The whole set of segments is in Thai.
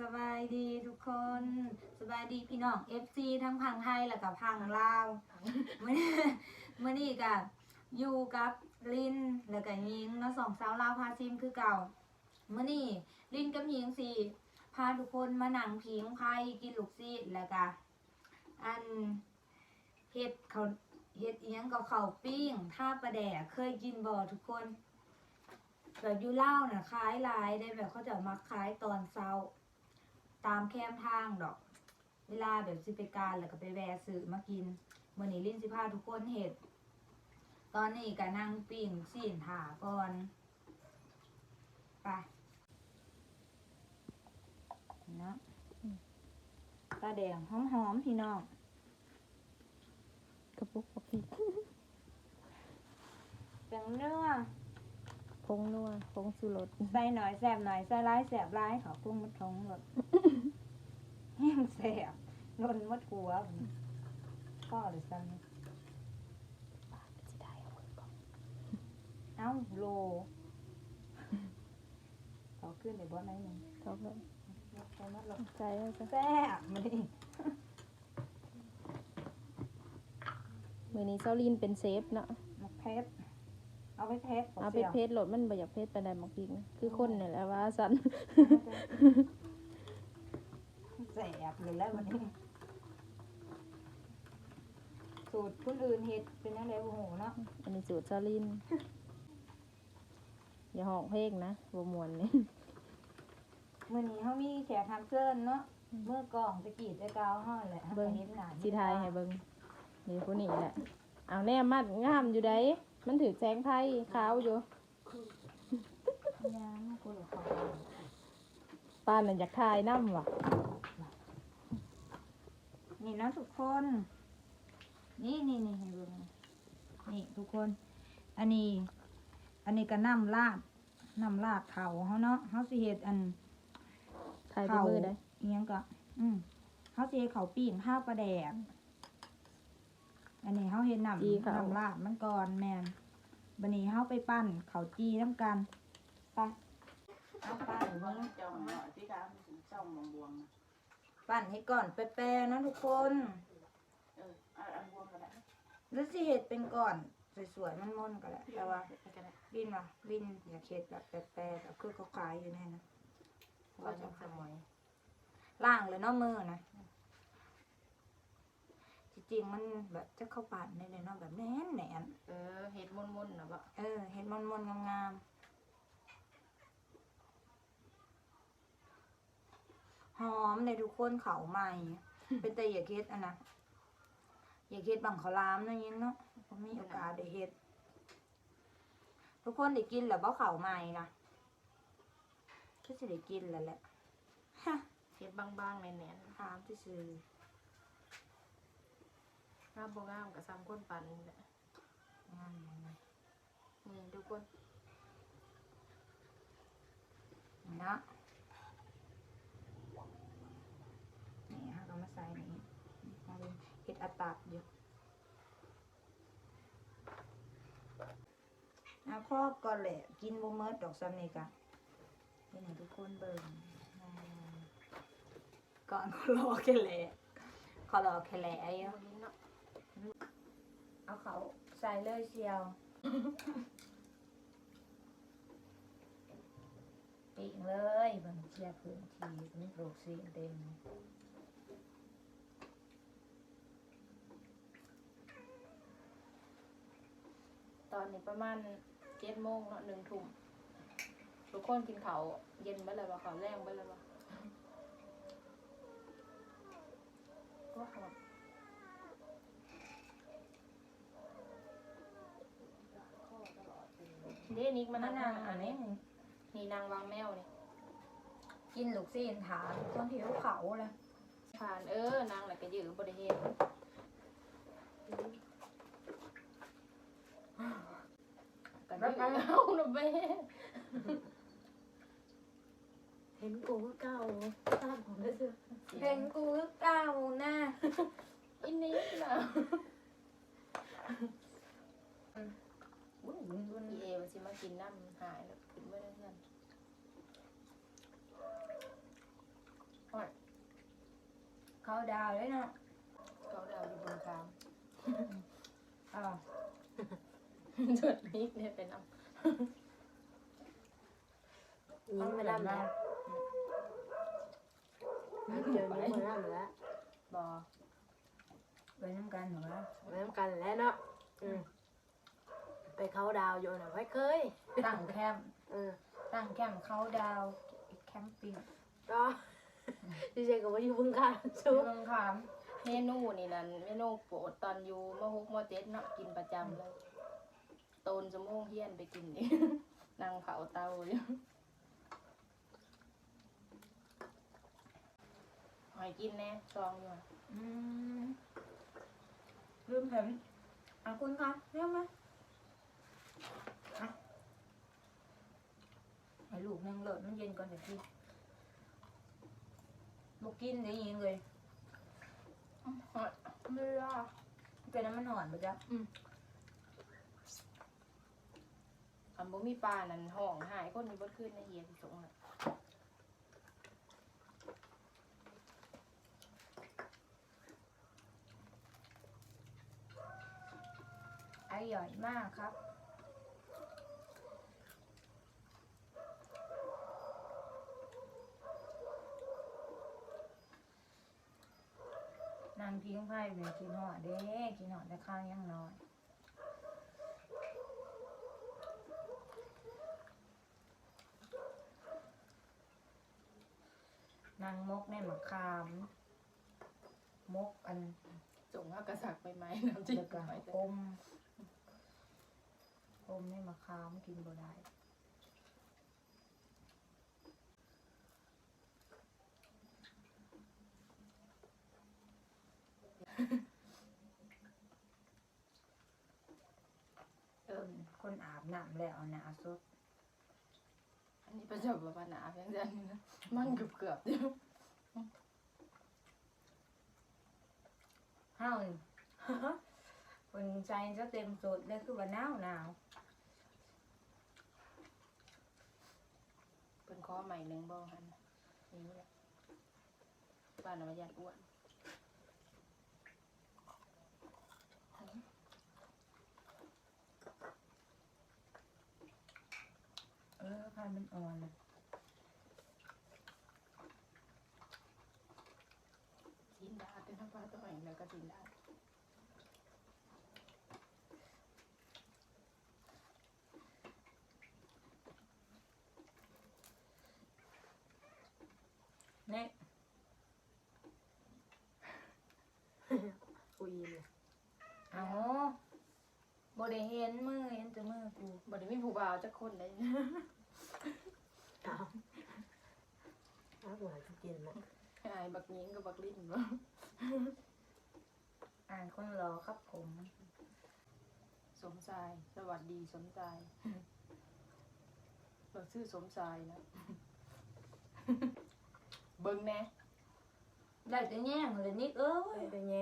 สบายดีทุกคน สบายดีพี่น้อง FC ทั้งพังไทยแล้วก็พังลาวเมื่อนี้มื่อนี้ก็อยู่กับลินแล้วก็ยิงเนาะสองสาวลาวพาซิมคือเก่าเมื่อนี้ลินกับยิงสิพาทุกคนมานั่งพิงไพ่กินลูกซีดแล้วก็อันเฮ็ดเขาเฮ็ดเอียงกับเขาวปิ้งท่าประแดกเคยกินบ่อทุกคนแบบยูเล่าน่ะคล้ายลายได้แบบเขาจะมาขายตอนเช้า ตามแคมทางดอก เวลาแบบสิไปการแล้วก็ไปแวะซื้อมากินมื่อนี้ลิ้นสิพาทุกคนเห็ด ตอนนี้ก็นั่งปิ้งซีนถาก่อนไปเนาะตาแดงหอมๆพี่น้องกระปุกปกติแป้งเนื้อพงนัวพงสุรสใส่หน่อยแสบหน่อยใส่ร้ายแสบร้ายเขาพุ่งมัดท้องหมด แห้งแสบนนมัดหัวพ่อหรือซ้ำสิได้เอามือกล่องเอ้าโลเขาขึ้นในบ่อไหนหนึ่งเขาก็ใส่มัดลงใจแล้วจ้ะแซ่บมาดิมื้อนี้เซาลินเป็นเซฟเนาะมักเพชรเอาไปเพชรเอาไปเพชรโหลดมันบ่อยากเพชรปานใดมักพริกนะคือคนนี่แหละว่าซั่น แซ่บเลยแล้ววันนี้สูตรคนอื่นเฮ็ดเป็นอะไรโอ้โหเนาะอันนี้สูตรเซาลิน อย่าห้องเพลงนะบ่ม่วนนี่มื่อนี้เขามีแขกทำเชิญเนาะเมื่อกล่องตะกี้ตะกาวห่อแหละเบิ่งเห็นหน้าสิทายให้เบิ่งนี่ผู้นี้แหละเอาแน่มัดงามอยู่ไดมันถือแสงไฟขาวอยู่ยางกูเหลือขอปานน่ะอยากทายน้ำว่ะ นี่นะทุกคน นี่นี่นี่ให้เบิ่งนี่ทุกคน อันนี้ อันนี้ก็น้ำลาดน้ำลาดเขาเขาเนาะเขาสิเฮ็ดอันทายเป็นมือได้เอียงก็ อืมเขาสิเฮ็ดเขาวปีนข้าวปลาแดกอันนี้เขาเฮ็ดน้ำจีเขาน้ำลาดมันก่อนแมนบันนี้เขาไปปั้นเขาวจีน้ำกันไปเอาปั้นเบิ่งจองหน่อยพี่ครับช่องบวงบวงนะ ปั้นให้ก่อนแปรๆนะทุกคนเออเอาอันบวงก็ได้แล้วสิเห็ดเป็นก่อนสวยๆมันม่นๆก็แหละแต่ว่าก็ได้วินว่ะวินอยากเห็ดแบบแปรๆแบบคือเขาขายอยู่แน่นะก็จะสมอยล่างเลยเนาะมือนะจริงๆมันแบบจะเข้าปานในเนาะแบบแน่นแหนนเออเห็ดมุนมุนๆนะบ่ๆเออเห็ดม่นๆงาม หอมเลยทุกคนเขาใหม่ เป็นแต่อยากเฮ็ดอันนะอยากเฮ็ดบังเขาวหลามเนาะยิงเนาะผมมีโอกาสได้เฮ็ด ทุกคนได้กินแล้วบ่เขาใหม่นะก็จะได้กินแล้วแหละฮะเห็ดบางๆแน่นถามที่ซื้อๆงามบ่งามกับซ้ำคนปันนี่แหละงานยังไงนี่ทุกคนเนาะนี่ฮะก็มา ใส่นี่เอาเป็นเห็ดอัตตับอยู่เอาครอบก่อนแหละ กินบ่เมิดดอกซ้ำนี่กะนี่ให้ทุกคนเบิ่งก่อนขารอแค่แหละขารอแค่แหละไอ้เอาเนาะเอาเขาใส่เลยเชียวปีกเลยบังเชียร์พื้นที่นี่ปลูกสีเต็ม ตอนนี้ประมาณเจ็ดโมงเนาะหนึ่งทุ่มทุกคนกินข้าวเย็นไปเลยบ่ข้าวแรงไปเลยบ่ก็หอมเด้นิกมามานั่งนั่งอัอันนนี้นี้นี่นางวางแมวนี่กินลูกซีนถามต้นผิวเขาเลยผ่านเออนางแหละก็ยือบริเฮ็ด กันยือเอาหนูเบ้เห็นกูก็เก่าตามผมได้เถอะเห็นกูก็เก่านะอิ นนี้นะอุ้ยมันมันอีเอวสิมากินน้ำหายแล้วกินไม่ได้เพื่อนเขาดาวเลยเนาะเขาดาวอยู่บนกลางอ้าวจุดนี้เนี่ยเป็นน้ยิ้มไปดำแล้วเจอยิ้มมือดำแล้วำบอไปน้ำกันเหรอวะไม่ทำกันแล้วเนาะอืมไปเขาดาวอยู่นะไว้เคย ตั้งแคมป์เออตั้งแคมป์เขาดาวแคมปิ้งก็ดีใจกับว่าอยู่บึงการชุชุบบงคามเมนูนี่นั่นเมนูโปรดตอนอยู่มหกมเจ็ดเนาะกินประจำเลย โตนสมงเฮียนไปกินดินั่งเผาเตาอยู่หอยกินแน่ซองอยู่อะอืมลืมเห็นอะคุณคะเรียกไหมอะให้ลูกนั่งเลิศมันเย็นก่อนเดี๋ยวพี่บอกกินได้ยิงเลยหอยเรือเป็นน้ำมันหอนปะจ๊ะอั นบ่มีปลานั่นห้องหายคนมีบดขึ้นในเฮียที่สงน่ะอร่อยมากครับนางพิงไพ่เวกินหอดเด้กินหอดแต่ข้าวยังน้อยางมกในมะขาม มกอันจงเอากระสักไปไหมน้ำจิ้มแล้วก็หอยอมอมในมะขามกินบ่ได้เอิมคนอาบน้ำแล้วเอาหนาสดอันนี้ประจบกับปัญหาเพียงแต่นี้นะ มันเกือบเกือบๆอยู่เฮ้านี่คนใจจะเต็มสดเลยคือว่าหนาวหนาวเป็นข้อใหม่หนึ่งบ้องฮันนี่แหละบ้านอนุญาตอ้วนเออพายมันอ่อนนะ สิ นดาเป็นทั้งปลาตัวเองแล้วก็สินไดาเนี่ยกูยิ้มเลยเอาบ่ได้เห็นมือเห็นแต่มือกูบ่ได้มีผู้บ่าวจักคนเลยเอาเอาหัวจะกินนะไอ้บักยิงกับบักลิ้นบ่ อ่านคนรอครับผม สมชาย สวัสดีสมชายเราชื่อสมชายนะ เบิ่งแน่ได้แต่แย่งเลยนิดเอ้เฮ้ยยแต่แย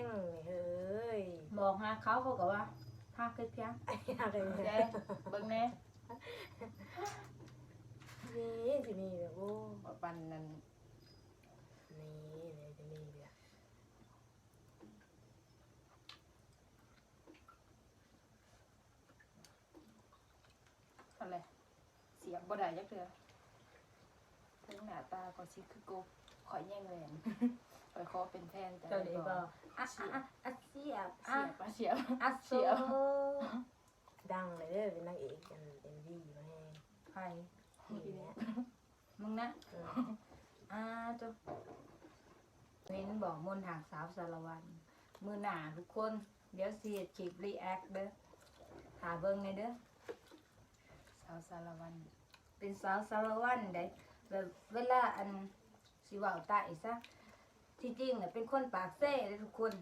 งเฮ้ยบอกหาเขาเขาก็ว่าพาเกิดเพียงอะไรแน่เนี่ยเบิ่งแน่นี่จะมีแบบโอ้ ว่าปันนั้นนี่เลยจะมีแบบ อะไรเสียบบ่ได้จักเทื่อถึงหน้าตาก็สิคือกบข่อยแย่งแหวนข่อยขอเป็นแฟนจ้ะเจ้าเลยบอกอะอะอะเสียบอะเสียบอะเสียบอะเสีเสียยบบดังเลยเด้อเป็นนางเอกกันเอ็มวีมาให้ใครนี่แหละมึงนะ เอออ่าจ้ะเน้นบอกมนต์หางสาวสารวันมือหนาทุกคน เดี๋ยวเสียคลิปรีแอคเด้อหาเบิ่งในเด้อสาวสารวัน เป็นสาวสารวันได้แบบเวลาอันสิเว่าตายซะที่จริงน่ะเป็นคนปากเซ่เลยทุกคน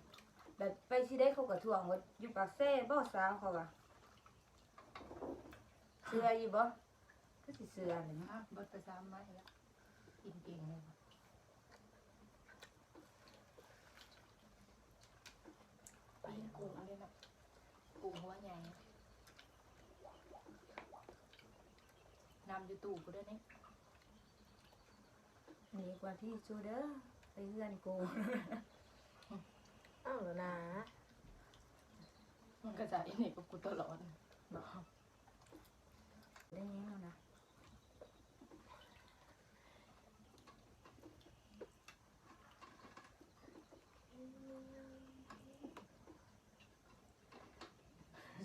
แบบไปสิได้เขาก็ทวงว่าอยู่ปากเซ่บ่สาวเขาว่าเสืออยู่บ่ก็สิเสือเลยนะอะเบิดไปซ้ำไม้แล้วกินเก่งเลยว่ะปีนกุ้งเลยนะกุ้งหัวใหญ่ นำอยู่ตู้กูด้วยนี่ดีกว่าที่ซูเด้อไปเพื่อนกูอ้าวเหรอนะมันก็จะอินนี่กับกูตลอดได้ยินแล้วนะ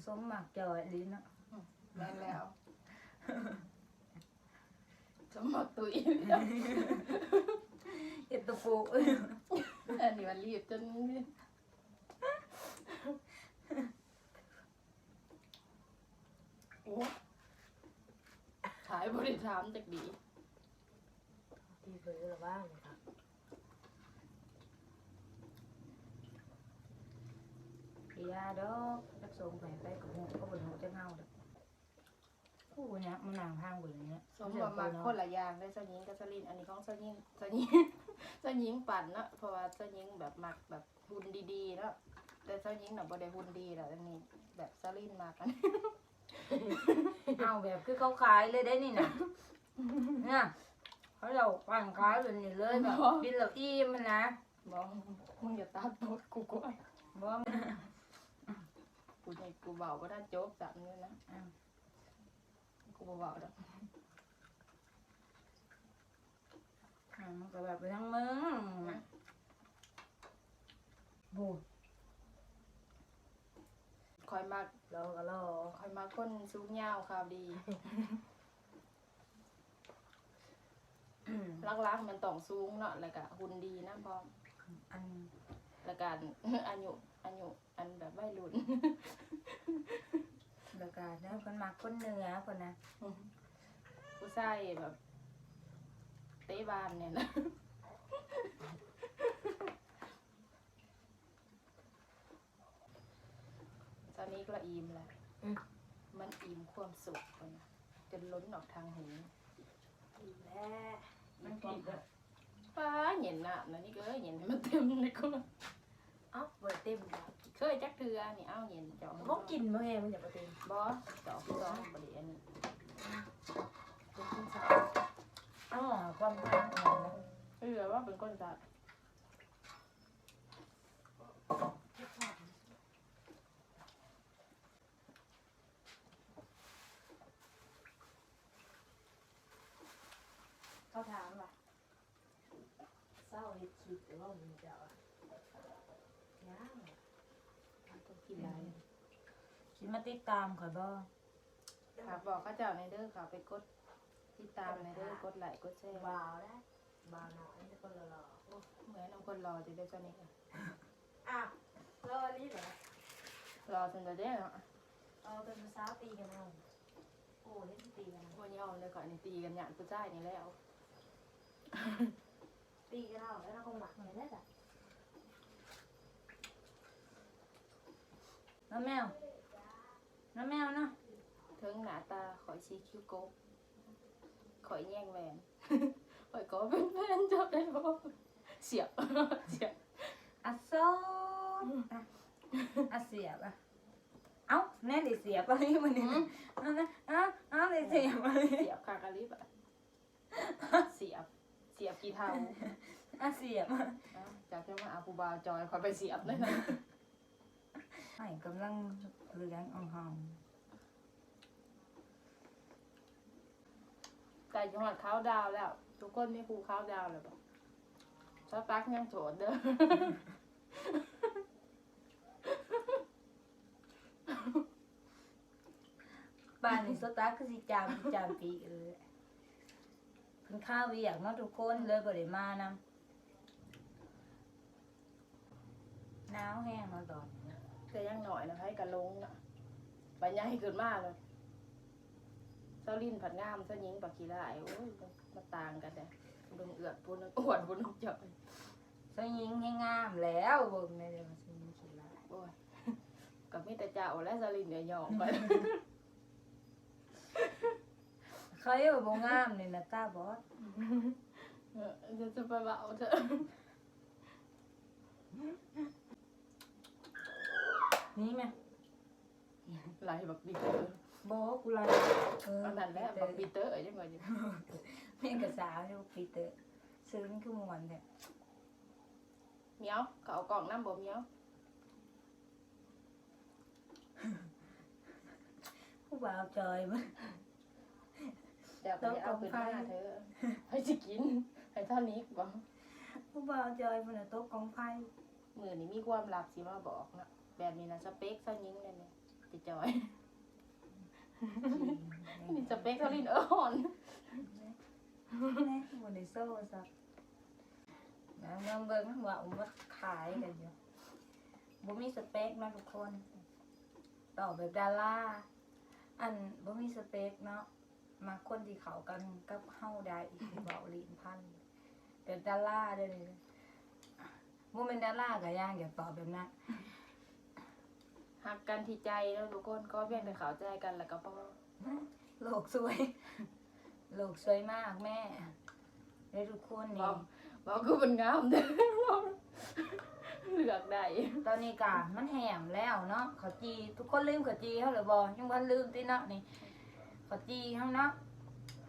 สมหมักจอยลิ้นเนาะแม่นแล้ว จะหมักตัวอีกแล้วเอ็ดตะปูอันนี้มันรีบจนโอ้ขายบริษามจากดีที่ซื้อหรือบ้างครับพี่ยาดอกรักส่งไปไปกับหูก็บนหูจะเงาด้อ ผู้เนี่ยมันนางพังเบนเนี้ยสมว่ามาคนละอย่างได้เจ้าหญิงกับเจ้าลินอันนี้ของเจ้าหญิงเจ้าหญิงเจ้าหญิงปั่นเนาะเพราะว่าเจ้าหญิงแบบมักแบบหุ่นดีๆเนาะแต่เจ้าหญิงน่ะบ่ได้หุ่นดีแล้วอันนี้แบบเจ้าลินมากอันเอาแบบคือเขาขายเลยได้นี่นะเนี่ยเขาเราปั่นขายแบบนี้เลยแบบกินแล้วอิ่มมันนะบอกมึงอย่าตามตัวกูก่อนบ่มันกูนี่กูเบาก็ได้โจ๊กจับนี่นะ อ้าวกูบ่เบาดอกอ่ามันก็แบบไปทั้งมึงนะบูคอยมักรอก็รอคอยมักคนสูงยาวข่าวดีลักๆมันต้องสูงเนาะแล้วก็หุ่นดีนะพร้อมอันแล้วกันอายุอายุอันแบบวัยรุ่น แล้วก็แล้วคนมาคนเหนือคนนะผู้ชายแบบเตะบานเนี่ยนะตอนนี้ก็อิ่มแล้วอืมมันอิ่มความสุขไปนะจนล้นออกทางหูอีกแล้วมันผิดอะป้าเห็นน่ะนะนี่ก็เห็นให้มันเต็มเลยก็เอ้าเบิดเต็มแล้ว เคยจักเทือนี่เอ้าเห็นเจาะเขากินมาแห้มันอย่ามาเต็มบอสเจาะพี่จองบริเวณนี้เป็นคนสาวอ๋อความพังของนะเออว่าเป็นคนจัดเขาถามว่าเศร้าเฮ็ดคลิปหรือว่ามึงจะเอายังมันต้อง กินอะไรคิดมาติดตามข่อยบ่ค่ะบอกเข้าเจ้าในเด้อค่ะไปกดติดตามในเด้อกดไลค์กดแชร์บาวได้บาวนะอันนี้คนละรอโอ้เหมือนน้องคนรอจะได้เจ้านี่ค่ะอ้าวรอนี่เหรอรอจนจะได้เนาะเอาเป็นภาษาตีกันเอาโอ้เล่นตีกันเอาวันยอมเลยก่อนนี่ตีกันหยาดกูจ่ายนี่แล้ว ตีกันเอาแล้วเราคงหมักเหมือนได้แหละ น้าแมว น้าแมวเนาะถึงหน้าตาข่อยซีคิวโกบข่อยแย่งแหวนข่อยก็เป็นแฟนเจับได้บ่เสียบเสียบอะโซนอะอะเสียบอะเอ้าแน่ได้เสียบอะไรมันนี่เอ้านะเอ้าเอ้าได้เสียบอะไรเสียบคากะลิบอะเสียบเสียบกี่เท่าอะเสียบอะเอ้าจากที่มาอาปูบาจอยข่อยไปเสียบเลยนะ ให้กำลังเลี้ยงอ่องหอมใส่จังหวัดข้าวดาวแล้ว ทุกคนมีครูข้าวดาวเลยบอกสตักยังโสดเด้อบ้านนี่สตาร์คือสิจามสิจามปีเลยเพิ่นข้าวเวียกเนาะทุกคนเลยบ่ได้มานำหนาวแห้งเนาะตอนนี้ แต่ยังหน่อยนะให้กะลงนะใบใหญ่ขึ้นมากเลยเจ้าลิ้นผัดงามเจ้าหญิงปักขี้ลายโอ้ยมาต่างกันแต่ดึงเอือดปุ่นอ้วนปุ่นจอยเจ้าหญิงให้งามแล้วเบิ่งในเรื่องสิมีขี้ลายโอ้ยกับมิแต่เจ้าและเจ้าลิ้นเนี่ยหยองไปเขาอยู่บ่งามนี่นะตาบอดเออจะจะไปเบาเถอะ นี่แม่ไหลบักบีเตอร์บ่กูลายเอออันนั้นแหละบักบีเตอร์เอ้ยยังไงอยู่แม่กระสาวอยู่ปีเตอร์ซื้อนี่คือม่วนแท้เหมียวเขาเอากล่องน้ำบ่เหมียวผู้บ่าวจอยมันเดี๋ยวก็จะเอาขึ้นมาเธอให้สิกินให้เท่านี้บ่ผู้บ่าวจอยมันน่ะตกกองไฟมือนี่มีความลับสิมาบอกนะ แบบนี้นะสเปคเท่ายิงเลยเนี่ยจะจอยนี่สเปคเท่าลินเออหอนแน่บนในโซ่สักนะเมืองเบิ่งว่าอุมาขายกันอยู่บ่มีสเปคเนาะทุกคนต่อแบบดาราอันบ่มีสเปคเนาะมาคนที่เขากันกับเฮาได้อีกเบาลีนพันเป็นดาราเด้อนี่บ่เป็นดาราก็ย่างอย่าตอบแบบนั้น หักกันที่ใจแล้วทุกคนก็เพียงแต่เข้าใจกันแล้วก็พอโลกสวย โลกสวยมากแม่ได้ทุกคนบนี่อกบอกคือมันงามเด้อเลือกได้ตอนนี้กะมันแหมแล้วเนาะเขาจีทุกคนลืมเขาจีเขาหรือบอยังวันลืมติเนาะนี่เขาจีเขาเนาะ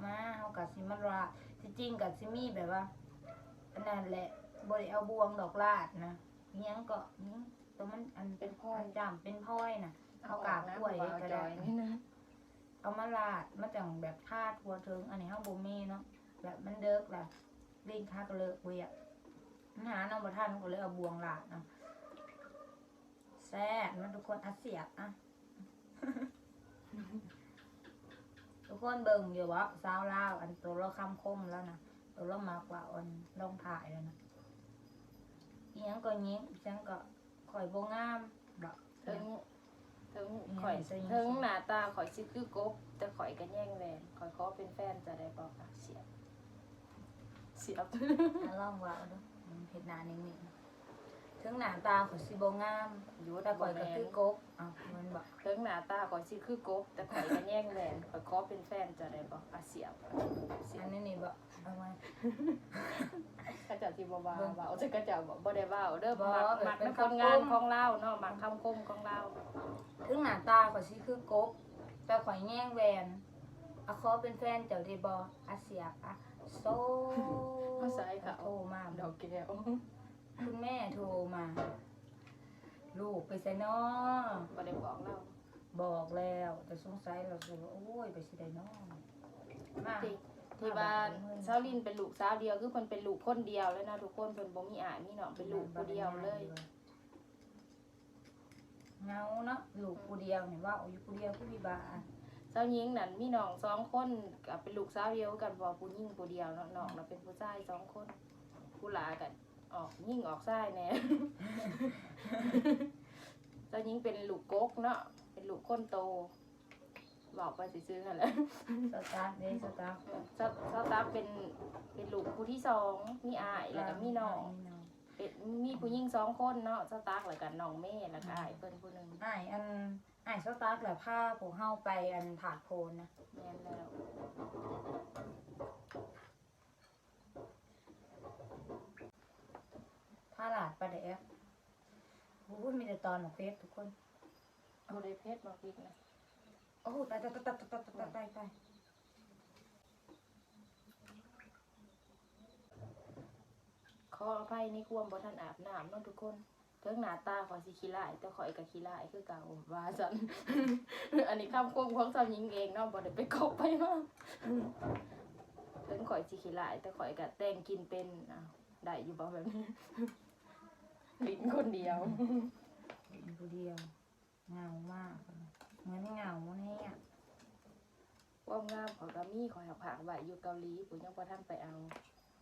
มาเขากะสิมาราที่จริงกะสิมีแบบว่าอันนั้นแหละบริเอาบวงดอกลาดนะอิหยังก็อิหยัง ตัวมันอันเป็นพ่ออันจำเป็นพ้อยนะเอากาบนะกล้วยเอาก็จได้อยนี่นะเอามาลาดมาจังแบบทาทัวถึงอันนี้เฮาบ่มีเนาะแบบมันเดิกแหละลิงค้าก็เลิกเวียกมันหาน้องบ่ทันก็เลยเอาบวงลาดเนาะแซ่บมันทุกคนอัดเสียบอะทุกคนเบิ่งอยู่ว่าสาวลาวอันตัวเราคำคมแล้วนะตัวเรามากกว่าอันลองถ่ายแล้วนะอีหยังก็ยิ้มจังก็ ข่อยบ่งามดอกถึงถึงอืมข่อยใส่ยังถึงใส่หน้าตาข่อยสิคือกบ แต่ข่อยก็แย่งแหวนข่อยขอเป็นแฟนจะได้บอกค่ะเสียบเสียบอะลองว่าเอาดูอืมเห็ดหน้านิ่งๆ ถึงหน้าตาข่อยสิบ่งามอยู่แต่แต่ข่ข่ออยยก็ก็คืคืออกบอ้าวมันบอกถึงหน้าตาข่อยสิคือกบแต่ข่อยก็แย่งแหวนข่อยขอเป็นแฟนจะได้บอกอะเสียบเสียอับนนี้นี่บอกเอาไว้ก็จะสิบ่ว่าว่าเอาจะก็จะบ่บ่ได้ว่าเด้อบ่มักแบบมักเป็นในผลคำคมงานของเราเนาะมักคำคมของเราถึงหน้าตาข่อยสิคือกบแต่ข่อยแย่งแหวนอะขอเป็นแฟนเจ้าได้บ่อะเสียบอะโซภาษาเขาโทรมาดอกแก้ว คุณแม่โทรมา ลูกไปไสน้อบ่ได้บอกเราบอกแล้ว แต่สงสัยเราสิว่าโอ้ยไปสิได้น้อมาที่ที่บ้านเซาลินเป็นลูกสาวเดียวคือเพิ่นเป็นลูกคนเดียวเลยนะทุกคนเพิ่นบ่มีอ้ายมีน้องเป็นลูกผู้เดียวเลยเงาเนาะลูกผู้เดียวเห็นว่าอยู่ผู้เดียวผู้มีบาเจ้าหญิงนั่นมีน้องสองคนกับเป็นลูกสาวเดียวกันบ่ผู้หญิงผู้เดียวเนาะน้องน่ะเป็นผู้ชายสองคนผู้หลากัน ออกยิ่งออกซ้ายแน่เจ้าหญิงเป็นลูกกกเนาะเป็นลูกคนโตบอกไปซื่อๆนั่นแหละสตาร์ทเด้สตาร์ทเจ้าเจ้าตาเป็นเป็นลูกผู้ที่สองมีอายแล้วก็มีน้อง เป็นมีผู้หญิงสองคนเนาะเจ้าตากแล้วก็น้องเม่แล้วก็อายเพิ่นผู้หนึงอ้ายอันอ้ายสตาร์ทแหละผ้าพวกเฮาไปอันถาดโพนนะ แม่นแล้ว ผ้าหลาดปลาแดกโอ้ยมีแต่ตอนของเฟซทุกคนบ่ได้เพชรบ่พริกนะโอ้ตายตายตายตายตายตายตายตายขออภัยในความบ่ทันอาบน้ำเนาะทุกคนเพิ่งหน้าตาข่อยสิขี้ร้ายแต่ข่อยก็ขี้ร้ายคือเก่าว่าซั่น อันนี้คำคมของสาวหญิงเองเนาะบ่ได้ไปกบไปมาถึงข่อยสิขี้ร้ายแต่ข่อยก็แต่งกินเป็นอ้าวได้อยู่บ่แบบนี้ ลิ้นคนเดียวอยู่ผู้เดียวเหงามากเหมือนเหงาเนี่ยความงามของกามี่ขอยหักผักไว้อยู่เกาหลีปุ๋ยยังพอท่านไปเอา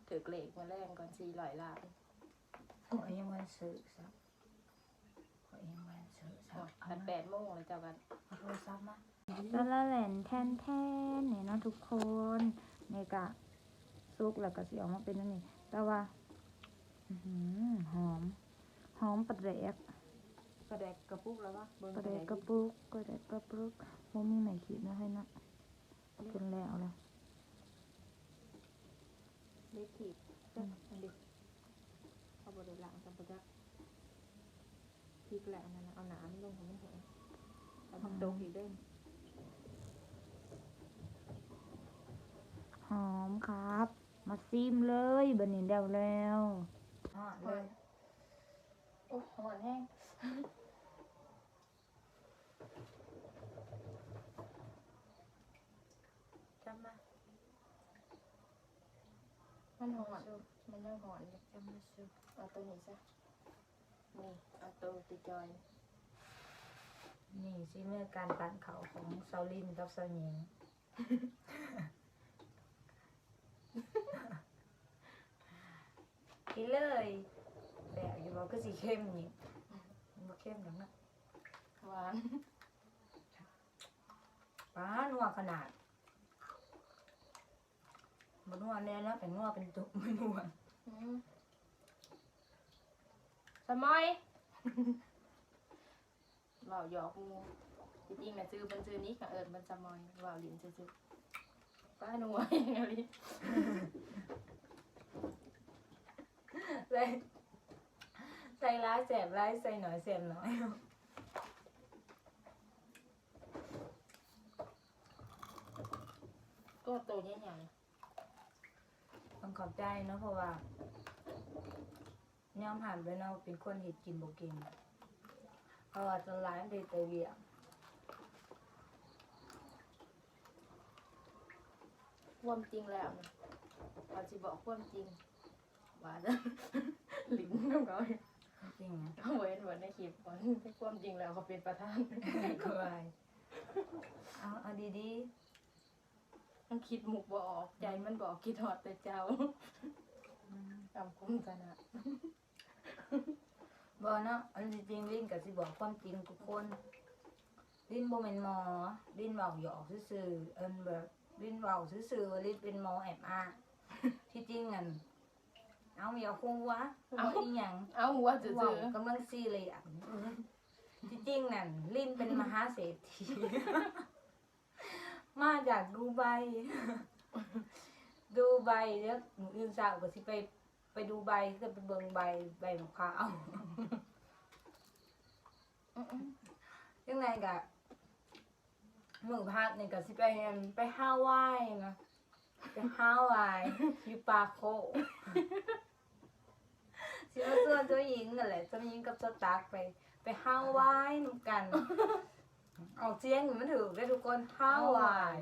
ถือเกลกมาแรงก่อนสี่ร้อยล้านขอยยังวันซื้อซับขอยยังวันซื้อซับเอาพันมาแปดโมงเลยเจ้ากันเอาโทรศัพท์มาแล้วละแหลนแทนแทนเนี่ยเนาะทุกคนนี่กะซุกแล้วก็สิออกมาเป็นนั่นนี่แต่ว่า อื้อหือหอม หอมปลาแดกกระแดกกระปุกแล้ววะเบิ่งปลาแดกกระปุกปลาแดกกระปุกบ่มีไหนขีดนะให้นะเป็นแล้วเลยเล็กขีดจ้ะอันเด็กเอาบริล้างจับประจักพริกแหละอันนั้นน่ะเอาหนามลงของมันแห้งเอาผักดกอีกเด้งหอมครับ มาซิมเลยบันนี้เดวแล้ว ฮอดเลย โอ้หอนแห้ง จำมามันหอน มันยังหอนอยู่จำมาสุเอาตัวนี้ซะ นี่เอาตัวติดจอย นี่สิเมื่อการปั่นเขาของเซาลินกับเซาหญิง กินเลยแบบอยู่บอกก็สีเข้มนี่บ่ เข้มจังนะหวานป้านัวขนาดบ่นัวแน่แล้วเป็นนัวเป็นตุกไม่นัวอืมสมอยเบาหยอกงูจริงๆนะซื้อมันซื้อนี้กับเอิญมันสมอยเบาลิ้นซื้อๆป้าหน่วยอะไรใส่ ใส่ร้ายแสบร้ายใส่หน่อยแสบหน่อยก็ตัวใหญ่ต้องขอบใจเนาะเพราะว่าย่อมผ่านไปเนาะเป็นคนเห็ดกินบ่เก่งเพราะว่าจะร้ายเดยแต่เวียงๆความจริงแล้วนะเราจะบอกความจริงหวานลิ้นน้องเขาจริงนะ เขาเห็นเหมือนในคลิปก่อนที่ความจริงแล้วเขาเป็นประธานก็ไายเอาเอาดีมันคิดหมุกบ่ออกใจมันบอกคิดหอดแต่เจ้าๆอืมตามคุ้มชนะบ่เนาะอันที่จริงลิ้นก็สิบอกความจริงทุกคน ลิ้นบ่เป็นหมอ ลิ้นเว้าหยอกซื่อๆเอิ้นแบบลิ้นเว้าซื่อๆว่าลิ้นเป็นหมอแอบอ้างที่จริงอัน เอาอย่าคูวะว่าอีหยังเอาหัวจืดเว้ากำลังซีเลยอะที่จริงนั่นลิ้นเป็นมหาเศรษฐีมาจากดูไบดูไบแล้วมื้ออื่นเช้าก็สิไปไปดูไบก็ไปเบิ่งใบใบมะพร้าวยังไงกะมือพักนี่ก็สิไปอันไปฮาวายนะไปฮาวายอยู่ปาโค สิมาส่วนเจ้าหญิงนั่นแหละเจ้าหญิงกับเจ้าตักไป ไปฮาวายนำกันเอาเจียงมันถือได้ทุกคนฮาวาย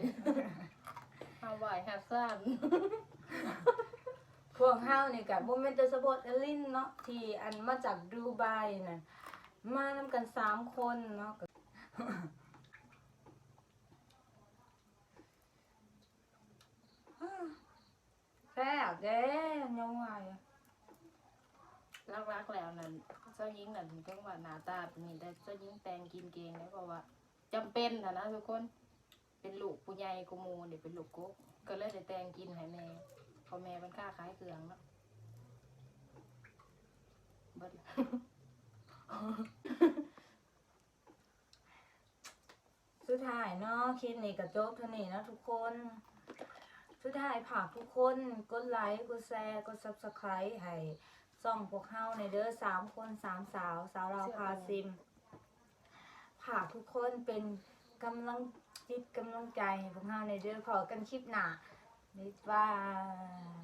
ฮาวายฮัสซันพวกเฮานี่กับโมเมนต์สปอร์ตเอลินเนาะที่อันมาจากดูไบน่ะมานำกันสามคนเนาะก็แซ่บเด้ยังไง รักๆแล้วนั่นเจ้าหญิงนั่นก็ว่าหน้าตาเป็นนี่แต่เจ้าหญิงแต่งกินเกงได้เพราะว่าจำเป็นนะนะทุกคนเป็นลูกผู้ใหญ่กูมูเดี๋ยวเป็นลูกกุ๊กก็เลยได้แต่งกินให้แม่เพอแม่เป็นค้าขายเครื่องเนาะเบิดสุดท้ายเนาะคลิปนี้ก็จบเท่านี้นะทุกคน สุดท้ายฝากทุกคน กดไลค์ กดแชร์ กด subscribe ให้ ซ่องพวกเฮาในเด้อสามคนสามสาว สาวเราวพาซิมฝากทุกคนเป็นกำลังจิตกำลังใจให้พวกเฮาในเด้อขอกันคลิปหน้าบ๊ายบาย